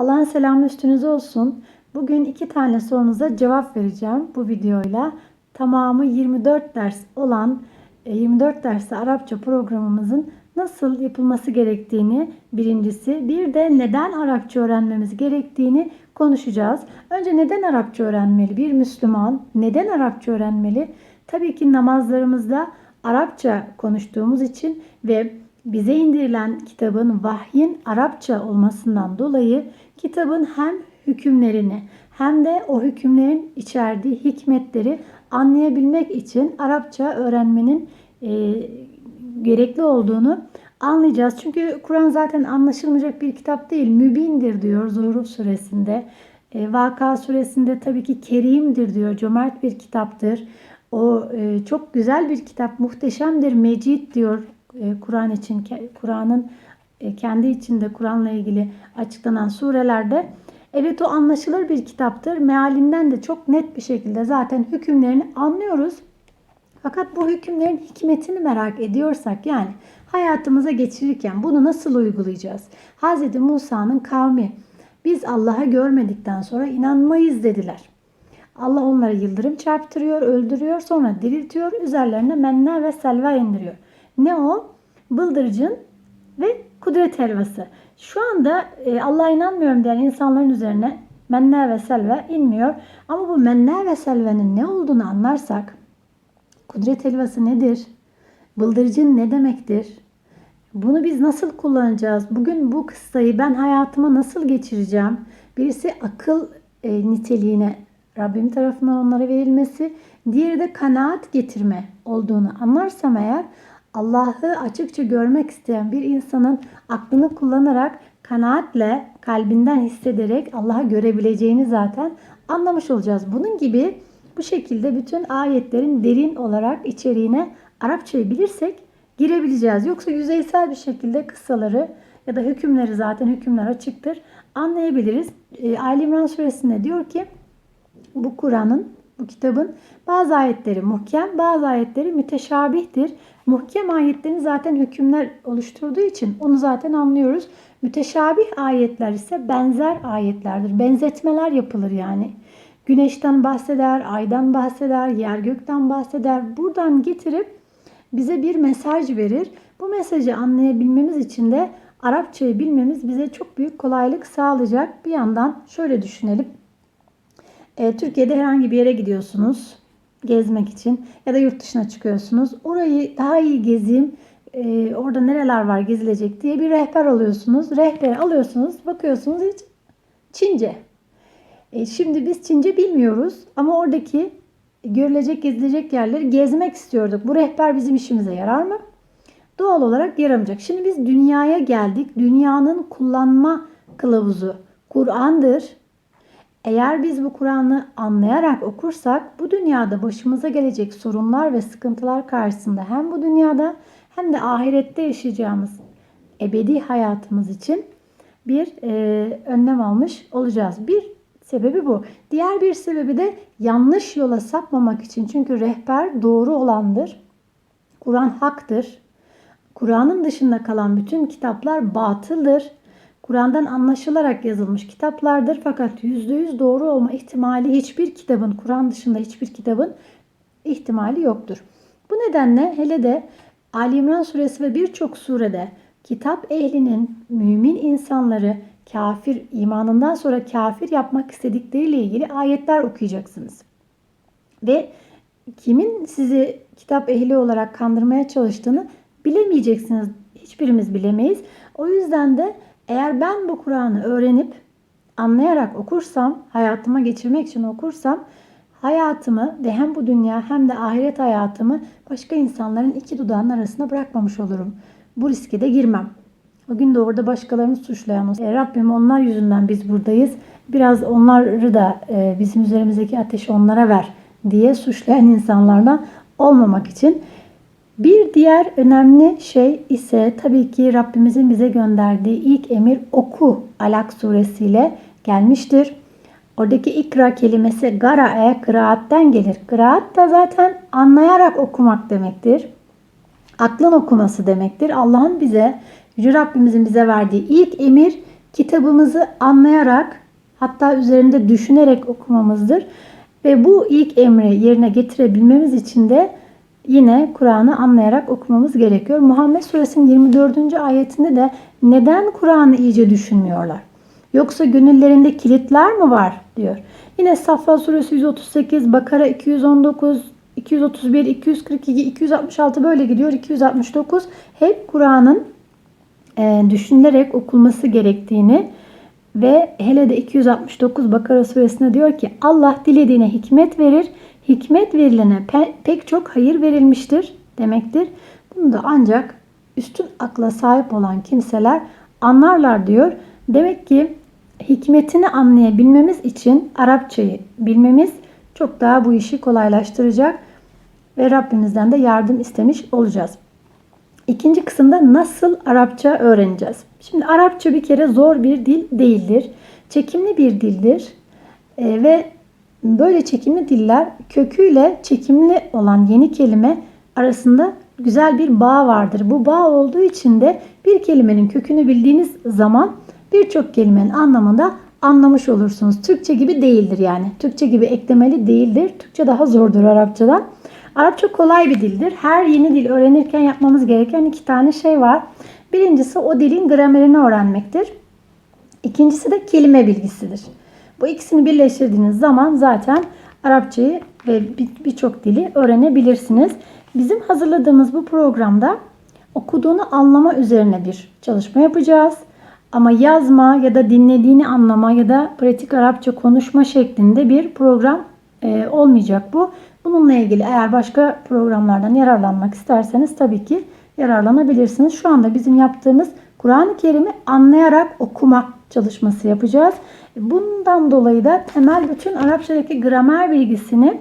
Allah'ın selamı üstünüze olsun. Bugün iki tane sorunuza cevap vereceğim bu videoyla. Tamamı 24 ders olan e, 24 dersli Arapça programımızın nasıl yapılması gerektiğini birincisi bir de neden Arapça öğrenmemiz gerektiğini konuşacağız. Önce neden Arapça öğrenmeli bir Müslüman? Neden Arapça öğrenmeli? Tabii ki namazlarımızda Arapça konuştuğumuz için ve bize indirilen kitabın vahyin Arapça olmasından dolayı kitabın hem hükümlerini hem de o hükümlerin içerdiği hikmetleri anlayabilmek için Arapça öğrenmenin e, gerekli olduğunu anlayacağız. Çünkü Kur'an zaten anlaşılmayacak bir kitap değil. Mübindir diyor Zuhruf suresinde. E, Vaka suresinde tabii ki kerimdir diyor. Cömert bir kitaptır. O e, çok güzel bir kitap, muhteşemdir, mecid diyor e, Kur'an için. Kur'an'ın kendi içinde Kur'an'la ilgili açıklanan surelerde. Evet o anlaşılır bir kitaptır. Mealinden de çok net bir şekilde zaten hükümlerini anlıyoruz. Fakat bu hükümlerin hikmetini merak ediyorsak yani hayatımıza geçirirken bunu nasıl uygulayacağız? Hz. Musa'nın kavmi biz Allah'ı görmedikten sonra inanmayız dediler. Allah onlara yıldırım çarptırıyor, öldürüyor, sonra diriltiyor, üzerlerine menna ve selva indiriyor. Ne o? Bıldırcın ve kudret helvası. Şu anda e, Allah'a inanmıyorum diyen insanların üzerine menna ve selva inmiyor. Ama bu menna ve selvenin ne olduğunu anlarsak, kudret helvası nedir? Bıldırcın ne demektir? Bunu biz nasıl kullanacağız? Bugün bu kıssayı ben hayatıma nasıl geçireceğim? Birisi akıl e, niteliğine Rabbim tarafından onlara verilmesi, diğeri de kanaat getirme olduğunu anlarsam eğer Allah'ı açıkça görmek isteyen bir insanın aklını kullanarak kanaatle, kalbinden hissederek Allah'ı görebileceğini zaten anlamış olacağız. Bunun gibi bu şekilde bütün ayetlerin derin olarak içeriğine Arapçayı bilirsek girebileceğiz. Yoksa yüzeysel bir şekilde kıssaları ya da hükümleri zaten hükümler açıktır anlayabiliriz. E, Ali İmran suresinde diyor ki bu Kur'an'ın, bu kitabın bazı ayetleri muhkem, bazı ayetleri müteşabihtir. Muhkem ayetlerin zaten hükümler oluşturduğu için onu zaten anlıyoruz. Müteşabih ayetler ise benzer ayetlerdir. Benzetmeler yapılır yani. Güneşten bahseder, aydan bahseder, yer gökten bahseder. Buradan getirip bize bir mesaj verir. Bu mesajı anlayabilmemiz için de Arapçayı bilmemiz bize çok büyük kolaylık sağlayacak. Bir yandan şöyle düşünelim. E, Türkiye'de herhangi bir yere gidiyorsunuz gezmek için ya da yurt dışına çıkıyorsunuz. Orayı daha iyi gezeyim, e, orada nereler var gezilecek diye bir rehber alıyorsunuz. Rehberi alıyorsunuz, bakıyorsunuz hiç Çince. E, şimdi biz Çince bilmiyoruz ama oradaki görülecek, gezilecek yerleri gezmek istiyorduk. Bu rehber bizim işimize yarar mı? Doğal olarak yaramayacak. Şimdi biz dünyaya geldik. Dünyanın kullanma kılavuzu Kur'an'dır. Eğer biz bu Kur'an'ı anlayarak okursak bu dünyada başımıza gelecek sorunlar ve sıkıntılar karşısında hem bu dünyada hem de ahirette yaşayacağımız ebedi hayatımız için bir e, önlem almış olacağız. Bir sebebi bu. Diğer bir sebebi de yanlış yola sapmamak için. Çünkü rehber doğru olandır. Kur'an haktır. Kur'an'ın dışında kalan bütün kitaplar batıldır. Kur'an'dan anlaşılarak yazılmış kitaplardır fakat %100 doğru olma ihtimali hiçbir kitabın, Kur'an dışında hiçbir kitabın ihtimali yoktur. Bu nedenle hele de Ali İmran suresi ve birçok surede kitap ehlinin, mümin insanları kafir, imanından sonra kafir yapmak istedikleriyle ilgili ayetler okuyacaksınız. Ve kimin sizi kitap ehli olarak kandırmaya çalıştığını bilemeyeceksiniz. Hiçbirimiz bilemeyiz. O yüzden de eğer ben bu Kur'an'ı öğrenip anlayarak okursam, hayatıma geçirmek için okursam hayatımı ve hem bu dünya hem de ahiret hayatımı başka insanların iki dudağının arasına bırakmamış olurum. Bu riske de girmem. O gün de orada başkalarını suçlayan. E, Rabbim onlar yüzünden biz buradayız. Biraz onları da e, bizim üzerimizdeki ateşi onlara ver diye suçlayan insanlardan olmamak için bir diğer önemli şey ise tabii ki Rabbimizin bize gönderdiği ilk emir oku Alak suresiyle gelmiştir. Oradaki ikra kelimesi gara'e kıraatten gelir. Kıraat da zaten anlayarak okumak demektir. Aklın okuması demektir. Allah'ın bize, Yüce Rabbimizin bize verdiği ilk emir kitabımızı anlayarak hatta üzerinde düşünerek okumamızdır. Ve bu ilk emri yerine getirebilmemiz için de yine Kur'an'ı anlayarak okumamız gerekiyor. Muhammed Suresinin 24. ayetinde de neden Kur'an'ı iyice düşünmüyorlar? Yoksa gönüllerinde kilitler mi var diyor. Yine Safa Suresi 138, Bakara 219, 231, 242, 266 böyle gidiyor. 269 hep Kur'an'ın e, düşünülerek okunması gerektiğini ve hele de 269 Bakara suresinde diyor ki Allah dilediğine hikmet verir. Hikmet verilene pe- pek çok hayır verilmiştir demektir. Bunu da ancak üstün akla sahip olan kimseler anlarlar diyor. Demek ki hikmetini anlayabilmemiz için Arapçayı bilmemiz çok daha bu işi kolaylaştıracak ve Rabbimizden de yardım istemiş olacağız. İkinci kısımda nasıl Arapça öğreneceğiz? Şimdi Arapça bir kere zor bir dil değildir. Çekimli bir dildir. Ee, ve böyle çekimli diller köküyle çekimli olan yeni kelime arasında güzel bir bağ vardır. Bu bağ olduğu için de bir kelimenin kökünü bildiğiniz zaman birçok kelimenin anlamında anlamış olursunuz. Türkçe gibi değildir yani. Türkçe gibi eklemeli değildir. Türkçe daha zordur Arapçadan. Arapça kolay bir dildir. Her yeni dil öğrenirken yapmamız gereken iki tane şey var. Birincisi o dilin gramerini öğrenmektir. İkincisi de kelime bilgisidir. Bu ikisini birleştirdiğiniz zaman zaten Arapçayı ve birçok dili öğrenebilirsiniz. Bizim hazırladığımız bu programda okuduğunu anlama üzerine bir çalışma yapacağız. Ama yazma ya da dinlediğini anlama ya da pratik Arapça konuşma şeklinde bir program e, olmayacak bu. Bununla ilgili eğer başka programlardan yararlanmak isterseniz tabii ki yararlanabilirsiniz. Şu anda bizim yaptığımız Kur'an-ı Kerim'i anlayarak okuma çalışması yapacağız. Bundan dolayı da temel bütün Arapçadaki gramer bilgisini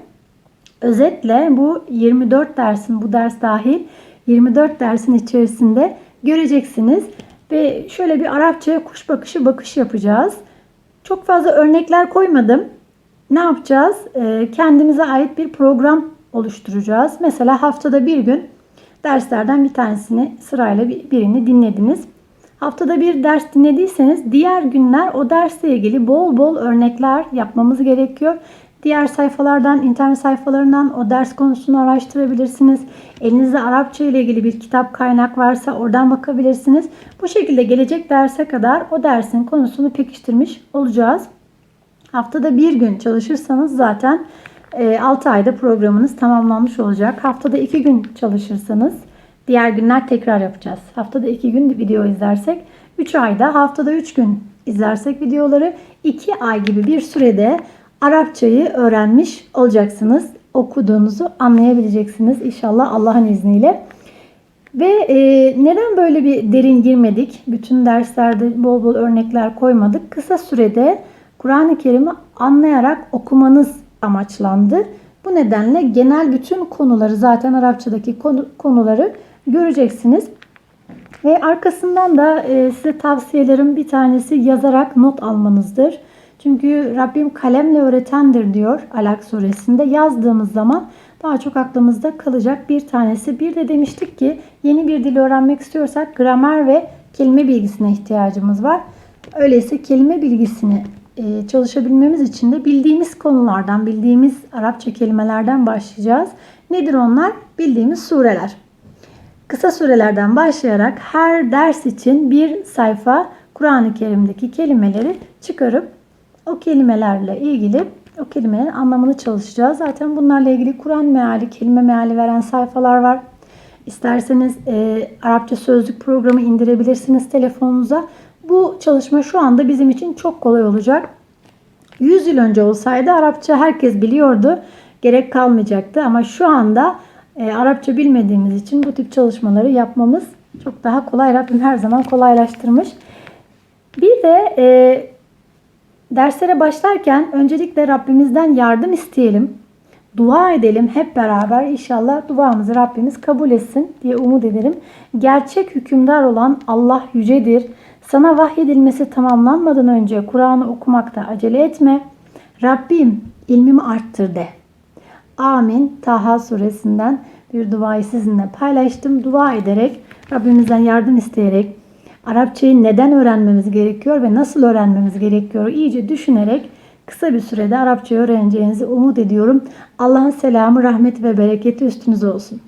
özetle bu 24 dersin bu ders dahil 24 dersin içerisinde göreceksiniz. Ve şöyle bir Arapçaya kuş bakışı bakış yapacağız. Çok fazla örnekler koymadım. Ne yapacağız? Ee, kendimize ait bir program oluşturacağız. Mesela haftada bir gün derslerden bir tanesini sırayla birini dinlediniz. Haftada bir ders dinlediyseniz diğer günler o dersle ilgili bol bol örnekler yapmamız gerekiyor. Diğer sayfalardan, internet sayfalarından o ders konusunu araştırabilirsiniz. Elinizde Arapça ile ilgili bir kitap kaynak varsa oradan bakabilirsiniz. Bu şekilde gelecek derse kadar o dersin konusunu pekiştirmiş olacağız. Haftada bir gün çalışırsanız zaten 6 ayda programınız tamamlanmış olacak. Haftada 2 gün çalışırsanız diğer günler tekrar yapacağız. Haftada 2 gün video izlersek 3 ayda haftada 3 gün izlersek videoları 2 ay gibi bir sürede Arapçayı öğrenmiş olacaksınız. Okuduğunuzu anlayabileceksiniz inşallah Allah'ın izniyle. Ve e, neden böyle bir derin girmedik? Bütün derslerde bol bol örnekler koymadık. Kısa sürede Kur'an-ı Kerim'i anlayarak okumanız amaçlandı. Bu nedenle genel bütün konuları zaten Arapçadaki konu, konuları göreceksiniz. Ve arkasından da e, size tavsiyelerim bir tanesi yazarak not almanızdır. Çünkü Rabbim kalemle öğretendir diyor Alak suresinde. Yazdığımız zaman daha çok aklımızda kalacak bir tanesi. Bir de demiştik ki yeni bir dil öğrenmek istiyorsak gramer ve kelime bilgisine ihtiyacımız var. Öyleyse kelime bilgisini çalışabilmemiz için de bildiğimiz konulardan, bildiğimiz Arapça kelimelerden başlayacağız. Nedir onlar? Bildiğimiz sureler. Kısa surelerden başlayarak her ders için bir sayfa Kur'an-ı Kerim'deki kelimeleri çıkarıp o kelimelerle ilgili o kelimelerin anlamını çalışacağız. Zaten bunlarla ilgili Kur'an meali, kelime meali veren sayfalar var. İsterseniz e, Arapça sözlük programı indirebilirsiniz telefonunuza. Bu çalışma şu anda bizim için çok kolay olacak. 100 yıl önce olsaydı Arapça herkes biliyordu. Gerek kalmayacaktı ama şu anda e, Arapça bilmediğimiz için bu tip çalışmaları yapmamız çok daha kolay. Rabbim her zaman kolaylaştırmış. Bir de e, derslere başlarken öncelikle Rabbimizden yardım isteyelim. Dua edelim hep beraber. İnşallah duamızı Rabbimiz kabul etsin diye umut ederim. Gerçek hükümdar olan Allah yücedir. Sana vahyedilmesi tamamlanmadan önce Kur'an'ı okumakta acele etme. Rabbim ilmimi arttır de. Amin. Taha suresinden bir duayı sizinle paylaştım. Dua ederek, Rabbimizden yardım isteyerek Arapçayı neden öğrenmemiz gerekiyor ve nasıl öğrenmemiz gerekiyor iyice düşünerek kısa bir sürede Arapça öğreneceğinizi umut ediyorum. Allah'ın selamı, rahmeti ve bereketi üstünüze olsun.